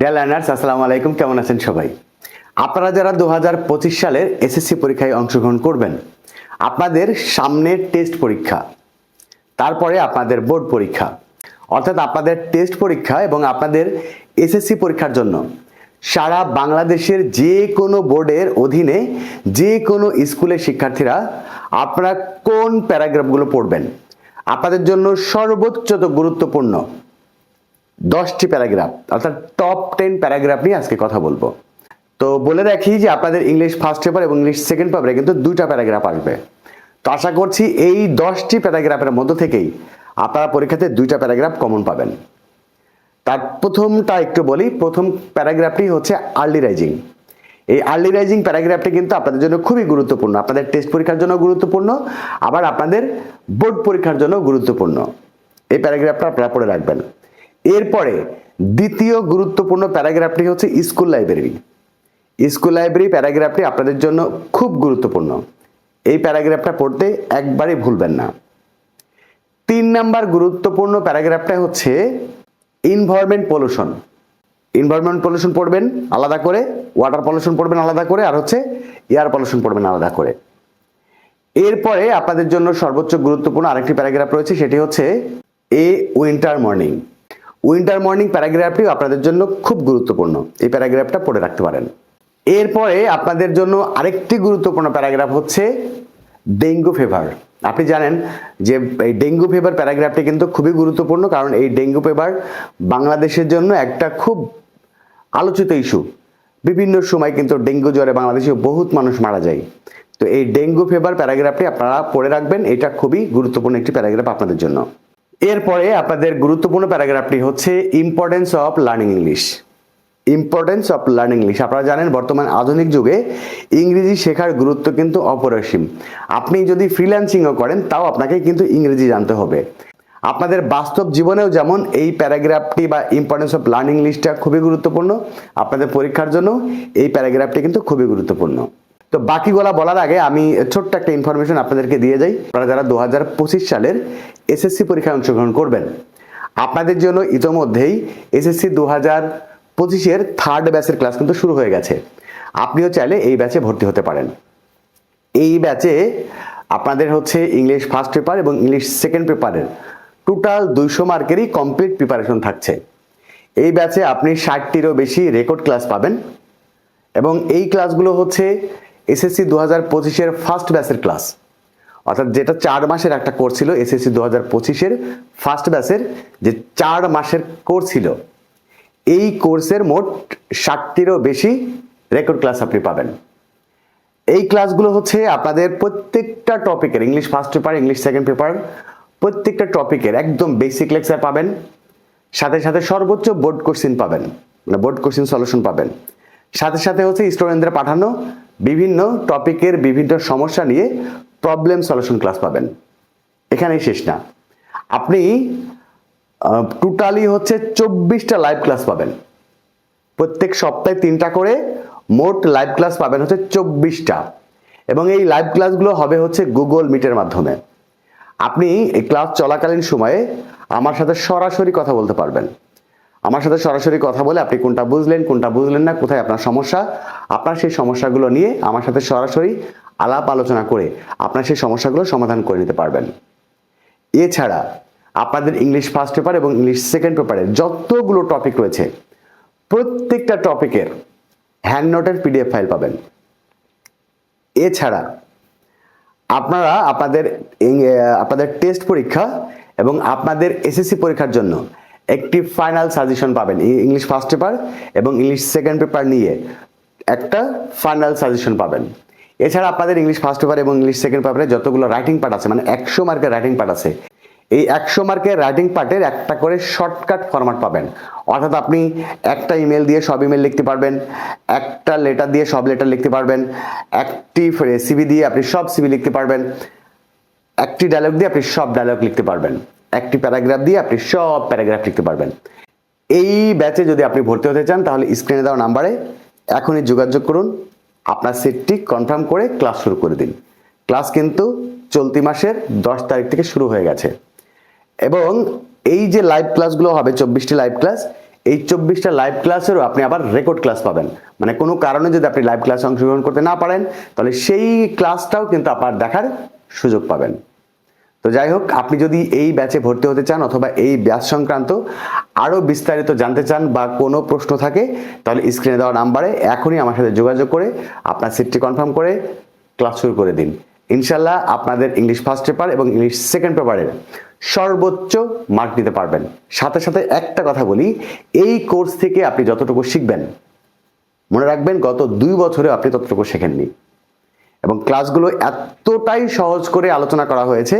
Dear learners আসসালামু আলাইকুম। কেমন আছেন সবাই? আপনারা যারা দু হাজার পঁচিশ সালের এসএসসি পরীক্ষায় অংশগ্রহণ করবেন, আপনাদের সামনের টেস্ট পরীক্ষা, তারপরে আপনাদের বোর্ড পরীক্ষা, অর্থাৎ আপনাদের টেস্ট পরীক্ষা এবং আপনাদের এসএসসি পরীক্ষার জন্য সারা বাংলাদেশের যে কোনো বোর্ডের অধীনে যে কোনো স্কুলের শিক্ষার্থীরা আপনারা কোন প্যারাগ্রাফগুলো পড়বেন? আপনাদের জন্য সর্বোচ্চ গুরুত্বপূর্ণ। দশটি প্যারাগ্রাফ, অর্থাৎ টপ টেন প্যারাগ্রাফ নিয়ে আজকে কথা বলব। তো বলে রাখি যে আপনাদের ইংলিশ ফার্স্ট পেপার এবং ইংলিশ সেকেন্ড পেপারে কিন্তু দুইটা প্যারাগ্রাফ আসবে। তো আশা করছি এই দশটি প্যারাগ্রাফের মধ্য থেকেই আপনারা পরীক্ষাতে দুইটা প্যারাগ্রাফ কমন পাবেন। তার প্রথমটা একটু বলি, প্রথম প্যারাগ্রাফটি হচ্ছে আর্লি রাইজিং এই আর্লি রাইজিং প্যারাগ্রাফটি কিন্তু আপনাদের জন্য খুবই গুরুত্বপূর্ণ, আপনাদের টেস্ট পরীক্ষার জন্য গুরুত্বপূর্ণ, আবার আপনাদের বোর্ড পরীক্ষার জন্য গুরুত্বপূর্ণ। এই প্যারাগ্রাফটা আপনারা পড়ে রাখবেন। এরপরে দ্বিতীয় গুরুত্বপূর্ণ প্যারাগ্রাফটি হচ্ছে স্কুল লাইব্রেরি। স্কুল লাইব্রেরি প্যারাগ্রাফটি আপনাদের জন্য খুব গুরুত্বপূর্ণ। এই প্যারাগ্রাফটা পড়তে একবারই ভুলবেন না। তিন নাম্বার গুরুত্বপূর্ণ প্যারাগ্রাফটা হচ্ছে ইনভায়রনমেন্ট পলিউশন ইনভায়রনমেন্ট পলিউশন পড়বেন আলাদা করে ওয়াটার পলিউশন পড়বেন আলাদা করে, আর হচ্ছে এয়ার পলিউশন পড়বেন আলাদা করে। এরপরে আপনাদের জন্য সর্বোচ্চ গুরুত্বপূর্ণ আরেকটি প্যারাগ্রাফ রয়েছে, সেটি হচ্ছে a winter morning winter morning প্যারাগ্রাফটিও আপনাদের জন্য খুব গুরুত্বপূর্ণ। এই প্যারাগ্রাফটা পড়ে রাখতে পারেন। এরপরে আপনাদের জন্য আরেকটি গুরুত্বপূর্ণ প্যারাগ্রাফ হচ্ছে ডেঙ্গু ফেভার আপনি জানেন যে এই ডেঙ্গু ফেভার প্যারাগ্রাফটি কিন্তু খুবই গুরুত্বপূর্ণ, কারণ এই ডেঙ্গু ফেভার বাংলাদেশের জন্য একটা খুব আলোচিত ইস্যু বিভিন্ন সময় কিন্তু ডেঙ্গু জ্বরে বাংলাদেশে বহুত মানুষ মারা যায়। তো এই ডেঙ্গু ফেভার প্যারাগ্রাফটি আপনারা পড়ে রাখবেন, এটা খুবই গুরুত্বপূর্ণ একটি প্যারাগ্রাফ আপনাদের জন্য। এরপরে আপনাদের গুরুত্বপূর্ণ প্যারাগ্রাফটি হচ্ছে importance of learning English importance of learning English আপনারা জানেন বর্তমান আধুনিক যুগে ইংরেজি শেখার গুরুত্ব কিন্তু অপরিসীম। আপনি যদি ফ্রিল্যান্সিংও করেন, তাও আপনাকে কিন্তু ইংরেজি জানতে হবে। আপনাদের বাস্তব জীবনেও যেমন এই প্যারাগ্রাফটি বা ইম্পর্টেন্স অফ লার্নিং ইংলিশটা খুবই গুরুত্বপূর্ণ, আপনাদের পরীক্ষার জন্য এই প্যারাগ্রাফটি কিন্তু খুবই গুরুত্বপূর্ণ। তো বাকিগুলা বলার আগে আমি ছোট্ট একটা ইনফরমেশন আপনাদেরকে দিয়ে যাই। আপনারা যারা দু হাজার পঁচিশ সালের এসএসসি পরীক্ষায় অংশগ্রহণ করবেন, আপনাদের জন্য ইতোমধ্যেই এসএসসি দু হাজার পঁচিশের থার্ড ব্যাচের ক্লাস কিন্তু শুরু হয়ে গেছে। আপনিও চাইলে এই ব্যাচে ভর্তি হতে পারেন। এই ব্যাচে আপনাদের হচ্ছে ইংলিশ ফার্স্ট পেপার এবং ইংলিশ সেকেন্ড পেপারের টোটাল দুইশো মার্কেরই কমপ্লিট প্রিপারেশন থাকছে। এই ব্যাচে আপনি ষাটটিরও বেশি রেকর্ড ক্লাস পাবেন এবং এই ক্লাসগুলো হচ্ছে এসএসসি দু হাজার পঁচিশের ফার্স্ট ব্যাচের ক্লাস অর্থাৎ যেটা চার মাসের একটা কোর্স ছিল, এসএসসি দু হাজার পঁচিশের ফার্স্ট ব্যাচের যে চার মাসের কোর্স ছিল, এই কোর্সের মোট ষাটটিরও বেশি রেকর্ড ক্লাস আপনি পাবেন। এই ক্লাসগুলো হচ্ছে আপনাদের প্রত্যেকটা টপিকের English first paper English second paper প্রত্যেকটা টপিকের একদম বেসিক লেকচার পাবেন। সাথে সাথে সর্বোচ্চ বোর্ড কোশ্চিন পাবেন মানে বোর্ড কোশ্চিন সলিউশন পাবেন। সাথে সাথে হচ্ছে স্টুডেন্টদের পাঠানো বিভিন্ন টপিকের বিভিন্ন সমস্যা নিয়ে প্রবলেম সলিউশন ক্লাস পাবেন। এখানেই শেষ না। আপনি টোটালি হচ্ছে চব্বিশটা লাইভ ক্লাস পাবেন। প্রত্যেক সপ্তাহে তিনটা করে মোট লাইভ ক্লাস পাবেন হচ্ছে চব্বিশটা। এবং এই লাইভ ক্লাসগুলো হবে হচ্ছে গুগল মিটের মাধ্যমে। আপনি এই ক্লাস চলাকালীন সময়ে আমার সাথে সরাসরি কথা বলতে পারবেন। আমার সাথে সরাসরি কথা বলে আপনি কোনটা বুঝলেন কোনটা বুঝলেন না, কোথায় আপনার সমস্যা, আপনার সেই সমস্যাগুলো নিয়ে আমার সাথে সরাসরি আলাপ আলোচনা করে আপনার সেই সমস্যাগুলো সমাধান করে নিতে পারবেন। এছাড়া আপনাদের ইংলিশ ফার্স্ট পেপার এবং ইংলিশ সেকেন্ড পেপারে যতগুলো টপিক রয়েছে, প্রত্যেকটা টপিকের হ্যান্ড নোটের পিডিএফ ফাইল পাবেন। এছাড়া আপনারা আপনাদের আপনাদের টেস্ট পরীক্ষা এবং আপনাদের এসএসসি পরীক্ষার জন্য একটি ফাইনাল সাজেশন পাবেন ইংলিশ ফার্স্ট পেপার এবং ইংলিশ সেকেন্ড পেপার নিয়ে একটা ফাইনাল সাজেশন পাবেন। এছাড়া আপনাদের ইংলিশ ফার্স্ট পেপার এবং ইংলিশ সেকেন্ড পেপারে যতগুলো রাইটিং পার্ট আছে মানে একশো মার্কের রাইটিং পার্ট আছে, এই একশো মার্কের রাইটিং পার্টের একটা করে শর্টকাট ফরম্যাট পাবেন। অর্থাৎ আপনি একটা ইমেল দিয়ে সব ইমেল লিখতে পারবেন, একটা লেটার দিয়ে সব লেটার লিখতে পারবেন, একটি সিবি দিয়ে আপনি সব সিবি লিখতে পারবেন, একটি ডায়লগ দিয়ে আপনি সব ডায়লগ লিখতে পারবেন। একটি প্যারাগ্রাফ দিয়ে আপনি সব প্যারাগ্রাফ লিখতে পারবেন। এই ব্যাচে যদি আপনি ভর্তি হতে চান, তাহলে স্ক্রিনে দেওয়া নাম্বারে এখনই যোগাযোগ করুন। আপনার সিটটি কনফার্ম করে ক্লাস শুরু করে দিন। ক্লাস কিন্তু চলতি মাসের দশ তারিখ থেকে শুরু হয়ে গেছে। এবং এই যে লাইভ ক্লাসগুলো হবে, চব্বিশটি লাইভ ক্লাস, এই চব্বিশটা লাইভ ক্লাসেরও আপনি আবার রেকর্ড ক্লাস পাবেন। মানে কোনো কারণে যদি আপনি লাইভ ক্লাসে অংশগ্রহণ করতে না পারেন, তাহলে সেই ক্লাসটাও কিন্তু আপনার দেখার সুযোগ পাবেন। তো যাই হোক, আপনি যদি এই ব্যাচে ভর্তি হতে চান অথবা এই ব্যাচ সংক্রান্ত আরও বিস্তারিত জানতে চান বা কোনো প্রশ্ন থাকে, তাহলে স্ক্রিনে দেওয়া নাম্বারে এখনই আমার সাথে যোগাযোগ করে, আপনার সিটটি কনফার্ম করে ক্লাস শুরু করে দিন। ইনশাল্লাহ আপনাদের ইংলিশ ফার্স্ট পেপার এবং ইংলিশ সেকেন্ড পেপারের সর্বোচ্চ মার্ক নিতে পারবেন। সাথে সাথে একটা কথা বলি, এই কোর্স থেকে আপনি যতটুকু শিখবেন, মনে রাখবেন গত দুই বছরে আপনি ততটুকু শেখেননি। এবং ক্লাসগুলো এতটাই সহজ করে আলোচনা করা হয়েছে,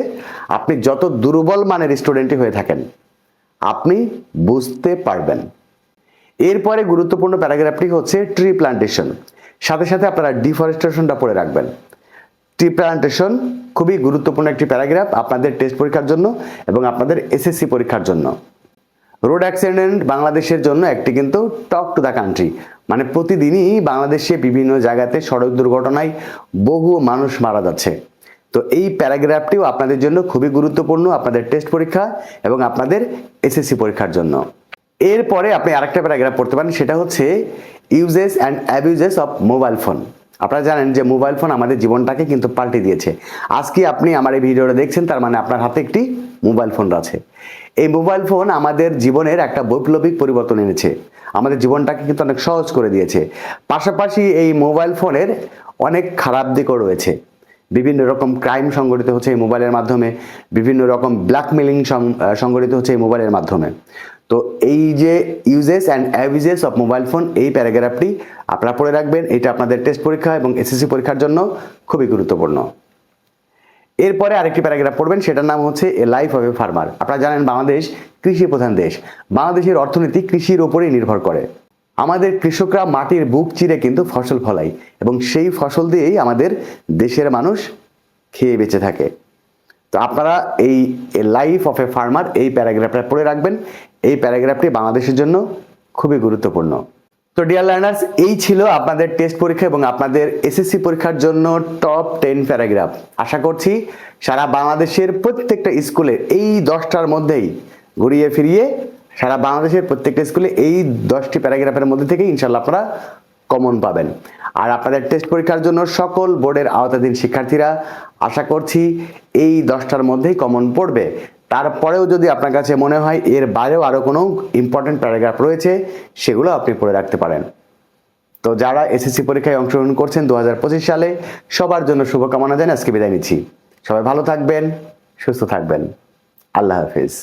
আপনি যত দুর্বল মানের স্টুডেন্টই হয়ে থাকেন, আপনি বুঝতে পারবেন। এরপরে গুরুত্বপূর্ণ প্যারাগ্রাফটি হচ্ছে ট্রি প্লান্টেশন। সাথে সাথে আপনারা ডিফরেস্টেশনটা পড়ে রাখবেন। ট্রি প্লান্টেশন খুবই গুরুত্বপূর্ণ একটি প্যারাগ্রাফ আপনাদের টেস্ট পরীক্ষার জন্য এবং আপনাদের এসএসসি পরীক্ষার জন্য। রোড অ্যাক্সিডেন্ট বাংলাদেশের জন্য একটি কিন্তু টক টু দ্য কান্ট্রি মানে প্রতিদিনই বাংলাদেশে বিভিন্ন জায়গাতে সড়ক দুর্ঘটনায় বহু মানুষ মারা যাচ্ছে। তো এই প্যারাগ্রাফটিও আপনাদের জন্য খুবই গুরুত্বপূর্ণ আপনাদের টেস্ট পরীক্ষা এবং আপনাদের এসএসসি পরীক্ষার জন্য। এরপরে আপনি আরেকটা প্যারাগ্রাফ পড়তে পারেন, সেটা হচ্ছে uses and abuses of mobile phone আপনারা জানেন যে মোবাইল ফোন আমাদের জীবনটাকে কিন্তু পাল্টে দিয়েছে। আজকে আপনি আমার এই ভিডিওটা দেখছেন, তার মানে আপনার হাতে একটি মোবাইল ফোন আছে। এই মোবাইল ফোন আমাদের জীবনের একটা বৈপ্লবিক পরিবর্তন এনেছে। আমাদের জীবনটাকে কিন্তু অনেক সহজ করে দিয়েছে। পাশাপাশি এই মোবাইল ফোনের অনেক খারাপ দিকও রয়েছে। বিভিন্ন রকম ক্রাইম সংগঠিত হচ্ছে এই মোবাইলের মাধ্যমে। বিভিন্ন রকম ব্ল্যাকমেলিং সংগঠিত হচ্ছে এই মোবাইলের মাধ্যমে। তো এই যে uses and abuses of mobile phone এই প্যারাগ্রাফটি আপনারা পড়ে রাখবেন। এটা আপনাদের টেস্ট পরীক্ষা এবং এসএসসি পরীক্ষার জন্য খুবই গুরুত্বপূর্ণ। এরপরে আরেকটি প্যারাগ্রাফ পড়বেন, সেটার নাম হচ্ছে a life of a farmer. আপনারা জানেন বাংলাদেশ কৃষি প্রধান দেশ। বাংলাদেশের অর্থনীতি কৃষির উপরেই নির্ভর করে। আমাদের কৃষকরা মাটির বুক চিরে কিন্তু ফসল ফলায়, এবং সেই ফসল দিয়েই আমাদের দেশের মানুষ খেয়ে বেঁচে থাকে। তো আপনারা এই লাইফ অফ এ ফার্মার এই প্যারাগ্রাফটা পড়ে রাখবেন। এই প্যারাগ্রাফটি বাংলাদেশের জন্য খুবই গুরুত্বপূর্ণ। তো ডিয়ার লার্নার্স এই ছিল আপনাদের টেস্ট পরীক্ষা এবং আপনাদের এসএসসি পরীক্ষার জন্য টপ টেন প্যারাগ্রাফ আশা করছি সারা বাংলাদেশের প্রত্যেকটা স্কুলে এই দশটার মধ্যেই ঘুরিয়ে ফিরিয়ে সারা বাংলাদেশের প্রত্যেকটা স্কুলে এই দশটি প্যারাগ্রাফের মধ্যে থেকে ইনশাল্লাহ আপনারা কমন পাবেন। আর আপনাদের টেস্ট পরীক্ষার জন্য সকল বোর্ডের আওতাধীন শিক্ষার্থীরা, আশা করছি এই দশটার মধ্যেই কমন পড়বে। তারপরেও যদি আপনার কাছে মনে হয় এর বাইরেও আরও কোনো ইম্পর্টেন্ট প্যারাগ্রাফ রয়েছে, সেগুলো আপনি পড়ে রাখতে পারেন। তো যারা এসএসসি পরীক্ষায় অংশগ্রহণ করছেন দু হাজার পঁচিশ সালে, সবার জন্য শুভকামনা জানিয়ে আজকে বিদায় নিচ্ছি। সবাই ভালো থাকবেন, সুস্থ থাকবেন। আল্লাহ হাফিজ।